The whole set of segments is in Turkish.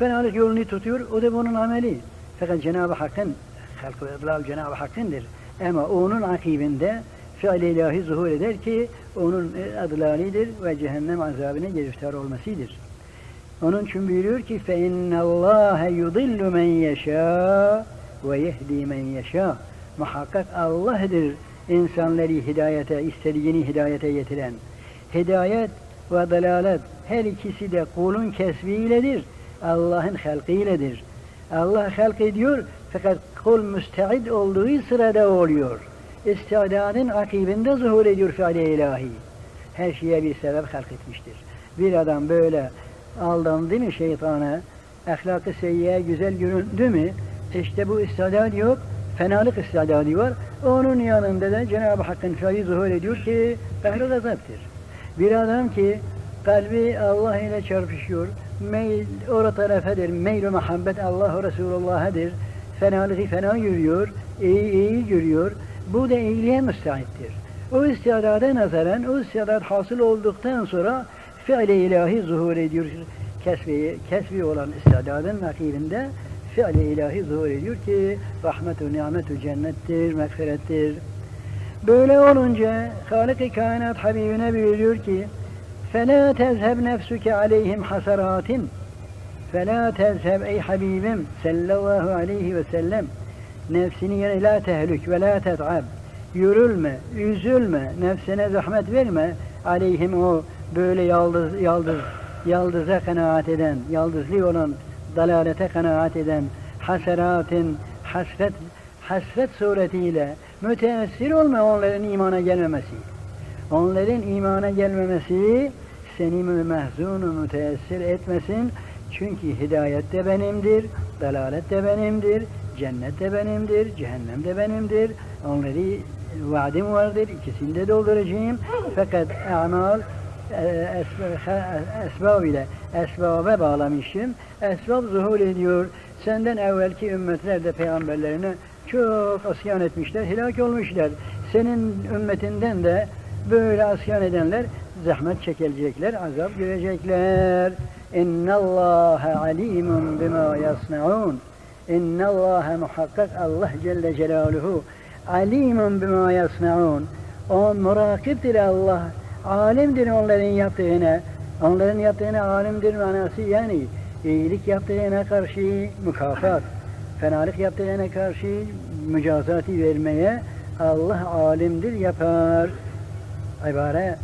Fenalık yolunu tutuyor, o da bunun ameli. Fakat Cenab-ı Hakk'ın, halk-ı idlal Cenab-ı Hakk'ındır. Ama onun akibinde fiil-i ilahi zuhur eder ki onun e, adlalidir ve cehennem azabına giriftar olmasıdır. Onun için buyuruyor ki فَاِنَّ اللّٰهَ يُضِلُّ مَنْ يَشَاءُ وَيَهْدِي مَنْ يَشَاءُ Muhakkak Allah'dır insanları hidayete, istediğini hidayete getiren. Hidayet ve dalalet her ikisi de kulun kesbiyledir. Allah'ın halkıyledir. Allah halk ediyor fakat kul müsteid olduğu sırada oluyor. İstidadın akibinde zuhur ediyor fiil ilahi. Her şeye bir sebep halk etmiştir. Bir adam böyle aldandı mı şeytana, ahlakı seyyiye güzel göründü mü, işte bu istidat yok, fenalık istidadı var. Onun yanında da Cenab-ı Hakk'ın fiili zuhur ediyor ki ehli gazaptır. Bir adam ki kalbi Allah ile çarpışıyor, meyl o tarafadır, meyl-i muhabbet Allah Resulullah'adır, fenalığı fena görüyor, iyi iyi görüyor, bu da iyiliğe müstahittir. O istidada nazaran, o istidat hasıl olduktan sonra fiil-i ilahi zuhur ediyor. Kesbi, kesbi olan istidadın nakibinde fiil-i ilahi zuhur ediyor ki rahmet-ü nimet-ü cennettir, mağfirettir. Böyle olunca Halık-ı Kainat Habibine buyuruyor ki فَلَا تَذْهَبْ نَفْسُكَ عَلَيْهِمْ حَسَرَاتٍ فَلَا تَذْهَبْ ey Habibim sallallahu aleyhi ve sellem nefsini yani la tehlük ve la tet'ab yürülme, üzülme, nefsine zahmet verme aleyhim o böyle yaldız, yaldız, yaldıza kanaat eden, yaldızlı olan dalalete kanaat eden haseratin, hasret, hasret suretiyle müteessir olma onların imana gelmemesi. Onların imana gelmemesi seni mehzunu müteessir etmesin. Çünkü hidayet de benimdir, dalalet de benimdir, cennet de benimdir, cehennem de benimdir. Onları vaadim vardır, ikisini de dolduracağım. Fakat amal e, esbab ile esbabe bağlamışım. Esbab zuhur ediyor. Senden evvelki ümmetler de peygamberlerine çok asyan etmişler, helak olmuşlar. Senin ümmetinden de böyle asyan edenler zahmet çekilecekler, azap görecekler. İnna Allah alimun bima yasnaun. İnna Allah muhakkak Allah Celle Celaluhu alimun bima yasnaun. O murakiptir Allah. Alimdir onların yaptığına. Onların yaptığına alimdir manası yani iyilik yaptığına karşı mükafat, fenalık yaptığına karşı mücazatı vermeye Allah alimdir yapar. İbare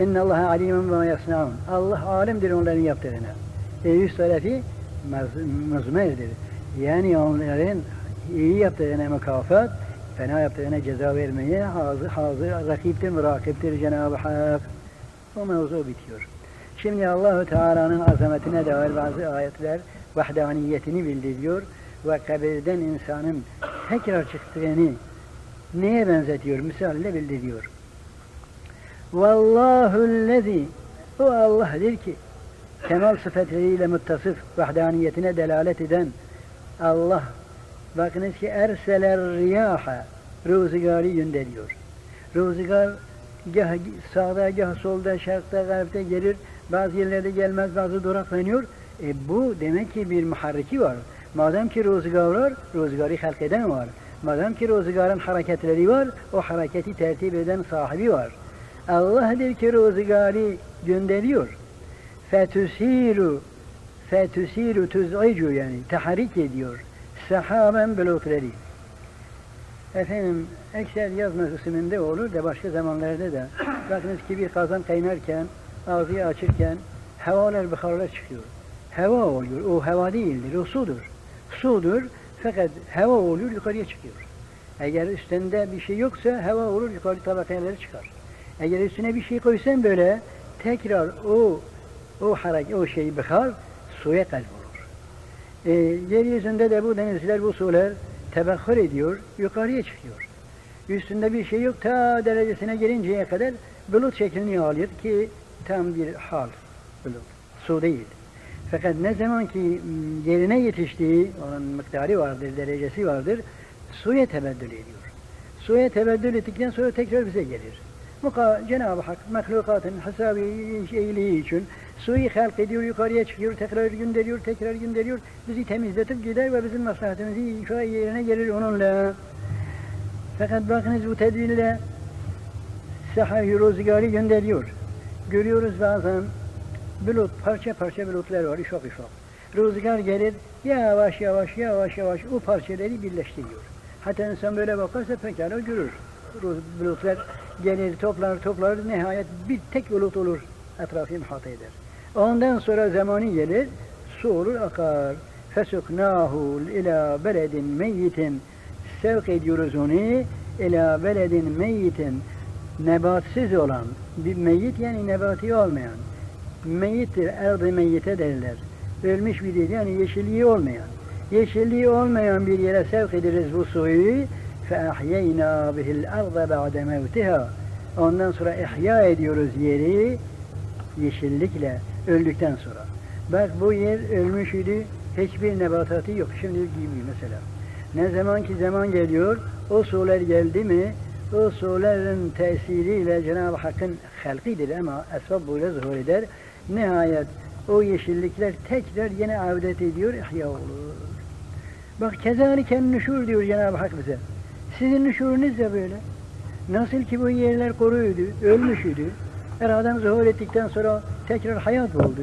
İnne Allah alimun bima yasnaun. Allah alimdir onların yaptığına. E yüz tarafı muzmerdir. Yani onların iyi yaptığına mükafat, fena yaptığına ceza vermeye hazır, hazır, rakiptir, mürakiptir Cenab-ı Hak. O mevzu bitiyor. Şimdi Allahu Teala'nın azametine dair bazı ayetler vahdaniyetini bildiriyor ve kabirden insanın tekrar çıktığını neye benzetiyor? Misalle bildiriyor. Vallahu'llezî o Allah'dır ki kemal sıfatleriyle muttasıf vahdaniyetine delalet eden Allah bakınız ki erseler riyaha rüzgarı gönderiyor. Rüzgar gah sağda gah solda şarkta garipte gelir bazı yerlerde gelmez bazı duraklanıyor. E bu demek ki bir muharriki var. Madem ki rüzgar var, rüzgarı halk eden var. Madem ki rüzgarın hareketleri var, o hareketi tertip eden sahibi var. Allah'dır ki rüzgarı gönderiyor. Fetüsiru fetüsiru tuz'icu yani tahrik ediyor. Sahaben bulutları. Efendim ekser yaz mevsiminde olur da başka zamanlarda da bakınız ki bir kazan kaynarken ağzıyı açırken havalar buharlar çıkıyor. Hava oluyor. O hava değildir. O sudur. Sudur fakat hava oluyor yukarıya çıkıyor. Eğer üstünde bir şey yoksa hava olur yukarı tabakalara çıkar. Eğer üstüne bir şey koysan böyle tekrar o o hareket, o şey buhar suya kalp olur. E, yeryüzünde de bu denizler, bu sular tebakhur ediyor, yukarıya çıkıyor. Üstünde bir şey yok, ta derecesine gelinceye kadar bulut şeklini alıyor ki tam bir hal bulut, su değil. Fakat ne zaman ki yerine yetiştiği, onun miktarı vardır, derecesi vardır, suya tebeddül ediyor. Suya tebeddül ettikten sonra tekrar bize gelir. Cenab-ı Hak mahlukatın hesabı iyiliği için Suyu halk ediyor, yukarıya çıkıyor, tekrar gönderiyor, tekrar gönderiyor. Bizi temizletip gider ve bizim maslahatımızı inşa yerine gelir onunla. Fakat bakınız bu tedbirle sahayı rüzgarı gönderiyor. Görüyoruz bazen bulut, parça parça bulutlar var, ufak ufak. Rüzgar gelir, yavaş yavaş yavaş yavaş o parçaları birleştiriyor. Hatta insan böyle bakarsa pekala görür. Bulutlar gelir, toplar, toplar, nihayet bir tek bulut olur, etrafı ihata eder. Ondan sonra zamanı gelir, su olur, akar. Fesuknahu ila beledin meyyitin. Sevk ediyoruz onu ila beledin meyyitin. Nebatsız olan bir meyyit yani nebati olmayan. Meyyittir erdi meyyite derler. Ölmüş bir yani yeşilliği olmayan. Yeşilliği olmayan bir yere sevk ederiz bu suyu فَاَحْيَيْنَا بِهِ الْاَرْضَ بَعْدَ مَوْتِهَا ondan sonra ihya ediyoruz yeri yeşillikle öldükten sonra bak bu yer ölmüş idi hiçbir nebatatı yok şimdi gibi mesela ne zaman ki zaman geliyor, o sular geldi mi, o suların tesiriyle Cenab-ı Hakk'ın halkidir ama esbab böyle zuhur eder. Nihayet o yeşillikler tekrar yine avdet ediyor, ihya olur. Bak kezaliken nüşur diyor Cenab-ı Hak bize. Sizin nüşurunuz da böyle. Nasıl ki bu yerler koruydu, ölmüş idi. Her adam zuhur ettikten sonra tekrar hayat oldu.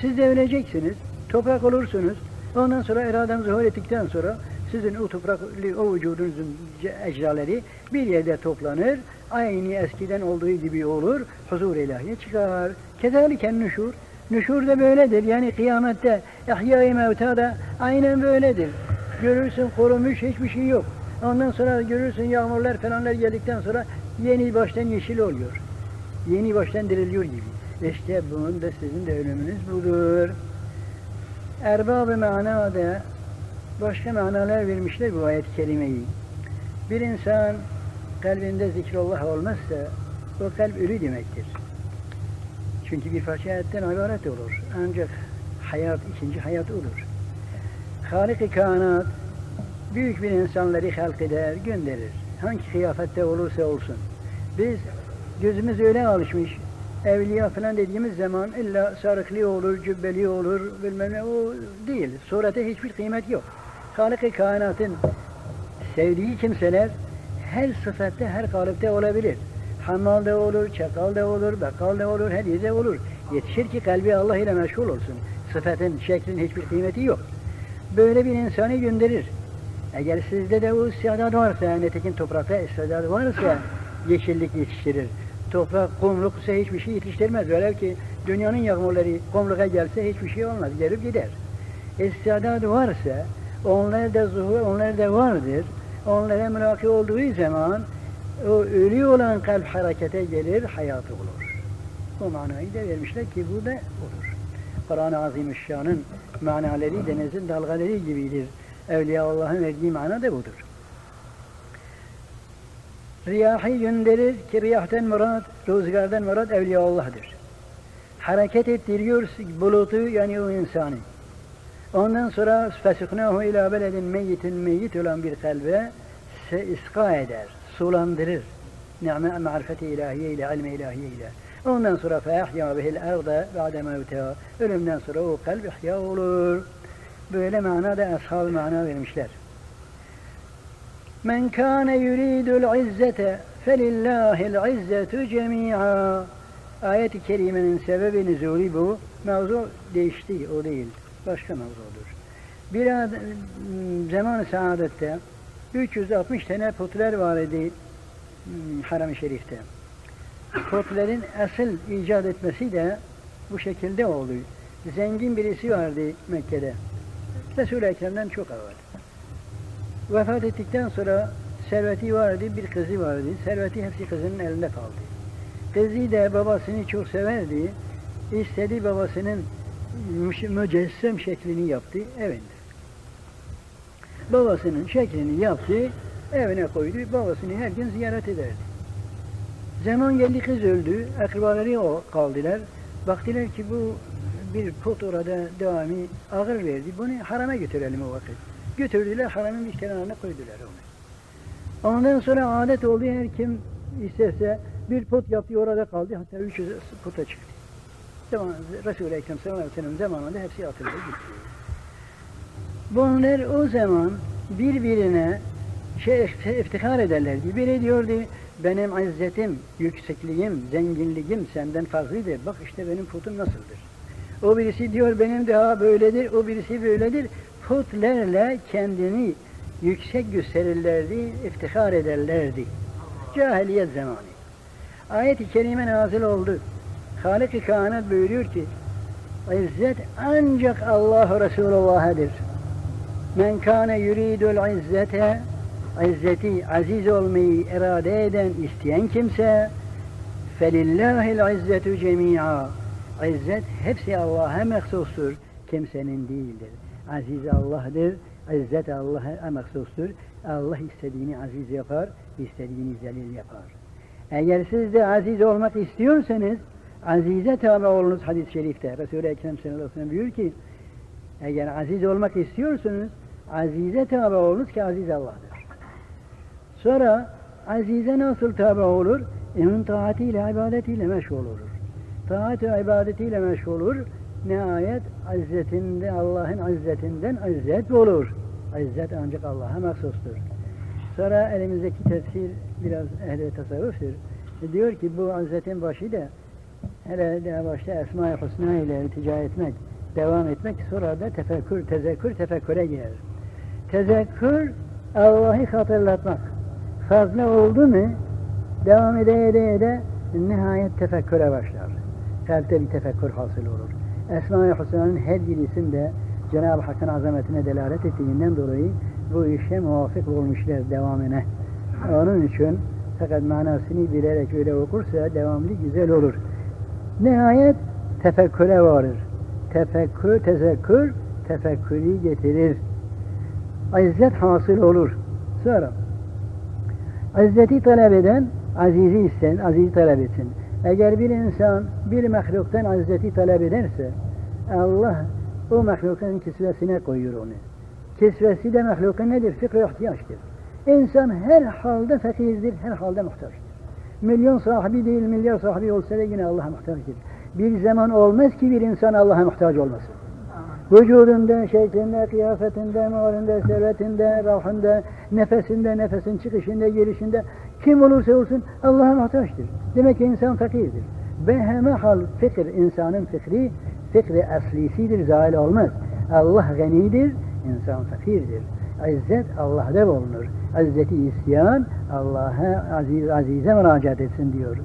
Siz de öleceksiniz, toprak olursunuz. Ondan sonra her adam zuhur ettikten sonra sizin o toprak, o vücudunuzun ecraları bir yerde toplanır. Aynı eskiden olduğu gibi olur. Huzur ilahiye çıkar. Kezaliken nüşur. Nüşur da böyledir. Yani kıyamette ihya-i mevta da aynen böyledir. Görürsün korunmuş hiçbir şey yok. Ondan sonra görürsün yağmurlar falanlar geldikten sonra yeni baştan yeşil oluyor. Yeni baştan diriliyor gibi. İşte bunun da sizin de ölümünüz budur. Erbab-ı manada başka manalar vermişler bu ayet-i kerimeyi. Bir insan kalbinde zikrullah olmazsa o kalp ölü demektir. Çünkü bir parça ayetten ibaret olur. Ancak hayat, ikinci hayat olur. Halik-i kainat büyük bir insanları halk eder, gönderir. Hangi kıyafette olursa olsun. Biz gözümüz öyle alışmış. Evliya falan dediğimiz zaman illa sarıklı olur, cübbeli olur, bilmem ne o değil. Surete hiçbir kıymet yok. Halik-i kainatın sevdiği kimseler her sıfatte, her kalıpte olabilir. Hammal da olur, çakal da olur, bakkal da olur, her yerde olur. Yetişir ki kalbi Allah ile meşgul olsun. Sıfatın, şeklin hiçbir kıymeti yok. Böyle bir insanı gönderir. Eğer sizde de o istidat varsa, netekin toprakta istidat varsa yeşillik yetiştirir. Toprak kumluksa hiçbir şey yetiştirmez. Velev ki dünyanın yağmurları kumluğa gelse hiçbir şey olmaz. Gelip gider. İstidat varsa onlar da zuhur, onlar da vardır. Onlara mülaki olduğu zaman o ölü olan kalp harekete gelir, hayatı olur. Bu manayı da vermişler ki bu da olur. Kur'an-ı Azimüşşan'ın manaları denizin dalgaları gibidir. Evliya Allah'ın verdiği mana da budur. Riyahı gönderir ki riyahten murad, rüzgardan murad Evliya Allah'dır. Hareket ettiriyor bulutu yani o insanı. Ondan sonra fesuknahu ila beledin meyyitin meyyit olan bir kalbe se iska eder, sulandırır. Ni'me marifeti ilahiye ile, ilmi ilahiye ile. Ondan sonra feahya bihil erda ba'de mevteha. Ölümden sonra o kalp ihya olur. Böyle manada ashab mana vermişler. Men kâne yuridul izzete felillahil izzetu cemi'a. Ayet-i kerimenin sebebi nüzulü bu. Mevzu değişti, o değil. Başka mevzudur. Bir ad, zaman-ı saadette 360 tane putlar var idi hmm, Haram-ı Şerif'te. Putların asıl icat etmesi de bu şekilde oldu. Zengin birisi vardı Mekke'de. Resul-i Ekrem'den çok evvel. Vefat ettikten sonra serveti vardı, bir kızı vardı. Serveti hepsi kızının elinde kaldı. Kızı da babasını çok severdi. İstedi babasının mücessem şeklini yaptı evinde. Babasının şeklini yaptı, evine koydu. Babasını her gün ziyaret ederdi. Zaman geldi kız öldü, akrabaları o kaldılar. Baktılar ki bu bir put orada devamı ağır verdi. Bunu harama götürelim o vakit. Götürdüler haramın bir kenarına koydular onu. Ondan sonra adet oldu her kim isterse bir put yaptı orada kaldı hatta 300 puta çıktı. Zaman, Resul-i Ekrem sallallahu aleyhi ve sellem zamanında hepsi atıldı gitti. Bunlar o zaman birbirine şey iftihar ederlerdi. Biri diyordu benim izzetim, yüksekliğim, zenginliğim senden fazladır. Bak işte benim putum nasıldır. O birisi diyor benim daha böyledir, o birisi böyledir. Putlerle kendini yüksek gösterirlerdi, iftihar ederlerdi. Cahiliyet zamanı. Ayet-i kerime nazil oldu. Halik-i kainat buyuruyor ki İzzet ancak Allah Resulullah'adır. Men kâne yuridul izzete İzzeti aziz olmayı irade eden, isteyen kimse felillahil izzetu cemi'a İzzet hepsi Allah'a mahsustur. Kimsenin değildir. Aziz Allah'dır. İzzet Allah'a mahsustur. Allah istediğini aziz yapar, istediğini zelil yapar. Eğer siz de aziz olmak istiyorsanız azize tabi olunuz hadis-i şerifte. Resul-i Ekrem sallallahu aleyhi ve sellem buyuruyor ki eğer aziz olmak istiyorsanız azize tabi olunuz ki aziz Allah'dır. Sonra azize nasıl tabi olur? Onun taatiyle, ibadetiyle meşgul olur. Taat ve ibadetiyle meşgul olur. Nihayet izzetinde, Allah'ın izzetinden izzet olur. İzzet ancak Allah'a mahsustur. Sonra elimizdeki tefsir biraz ehli tasavvuftur. E diyor ki bu izzetin başı da hele de başta Esma-i Husna ile iltica etmek, devam etmek sonra da tefekkür, tezekkür, tefekküre girer. Tezekkür Allah'ı hatırlatmak. Fazla oldu mu devam ede ede ede nihayet tefekküre başlar. Kalpte bir tefekkür hasıl olur. Esma-i Hüsna'nın her bir isim de Cenab-ı Hakk'ın azametine delalet ettiğinden dolayı bu işe muvafık olmuşlar devamına. Onun için fakat manasını bilerek öyle okursa devamlı güzel olur. Nihayet tefekküre varır. Tefekkür, tezekkür, tefekkürü getirir. İzzet hasıl olur. Sonra İzzeti talep eden azizi isten, azizi talep etsin. Eğer bir insan bir mahluktan izzeti talep ederse Allah o mahlukun kisvesine koyuyor onu. Kisvesi de mahlukun nedir? Fikre ihtiyaçtır. İnsan her halde fakirdir, her halde muhtaçtır. Milyon sahibi değil, milyar sahibi olsa da yine Allah'a muhtaçtır. Bir zaman olmaz ki bir insan Allah'a muhtaç olmasın. Vücudunda, şeklinde, kıyafetinde, malinde, servetinde, rahında, nefesinde, nefesin çıkışında, girişinde kim olursa olsun Allah'a muhtaçtır. Demek ki insan fakirdir. Behemehal fikir, insanın fikri, fikri aslisidir, zail olmaz. Allah ganidir, insan fakirdir. İzzet Allah'da bulunur. İzzeti isyan Allah'a aziz, azize müracaat etsin diyor.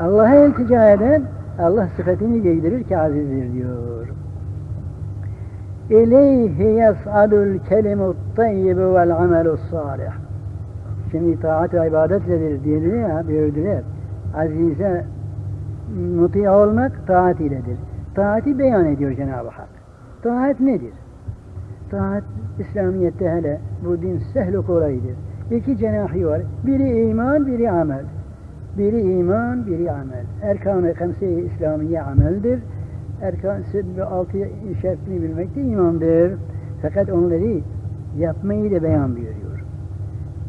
Allah'a iltica eden Allah sıfatını giydirir ki azizdir diyor. İleyhi yes'adul kelimut tayyibu vel amelus salih. Şimdi taat ve ibadetledir diye ya buyurdular. Azize muti olmak taat iledir. Taati beyan ediyor Cenab-ı Hak. Taat nedir? Taat İslamiyet'te hele bu din sehl kolaydır. İki cenahı var. Biri iman, biri amel. Biri iman, biri amel. Erkan-ı Kamse-i İslamiye ameldir. Erkan altı şertini bilmek de imandır. Fakat onları yapmayı da beyan buyuruyor.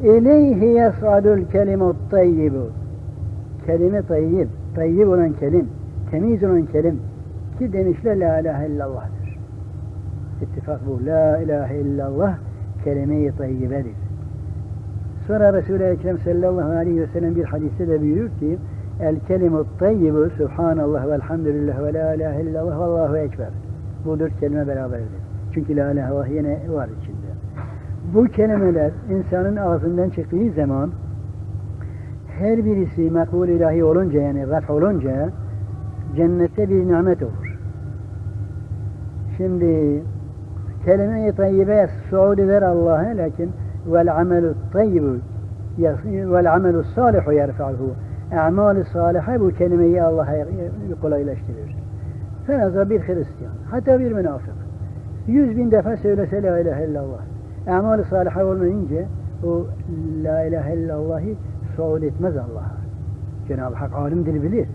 İleyhi yes'adul kelimut tayyibu. Kelime tayyib, tayyib olan kelim, temiz olan kelim ki demişler la ilahe illallah'dır. İttifak bu. La ilahe illallah kelime-i tayyibedir. Sonra Resul-i Ekrem sallallahu aleyhi ve sellem bir hadiste de buyuruyor ki El kelimut tayyibu subhanallah velhamdülillah ve la ilahe illallah ve allahu ekber. Bu dört kelime beraberdir. Çünkü la ilahe illallah yine var içinde. Bu kelimeler insanın ağzından çıktığı zaman her birisi makbul ilahi olunca yani raf olunca cennette bir nimet olur. Şimdi kelime-i tayyibe suud eder Allah'a lakin vel amelü tayyibu vel amelü salihu yerfa'hu Amal-i salihe bu kelimeyi Allah'a kolaylaştırır. Feraza bir Hristiyan, hatta bir münafık. Yüz bin defa söylese la ilahe illallah. Amal-i salihe olmayınca o la ilahe illallahı sual etmez Allah'a. Cenab-ı Hak alimdir bilir.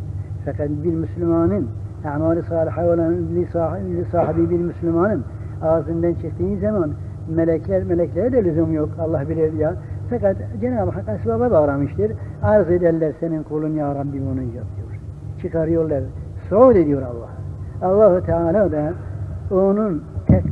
Fakat bir Müslümanın amal-i salihe olan sahibi bir Müslümanın ağzından çıktığı zaman melekler meleklere de lüzum yok. Allah bilir ya. Fakat Cenab-ı Hak esbaba bağlamıştır. Arz ederler senin kulun ya Rabbim onu yapıyor. Çıkarıyorlar suud ediyor Allah. Allahu Teala da onun tek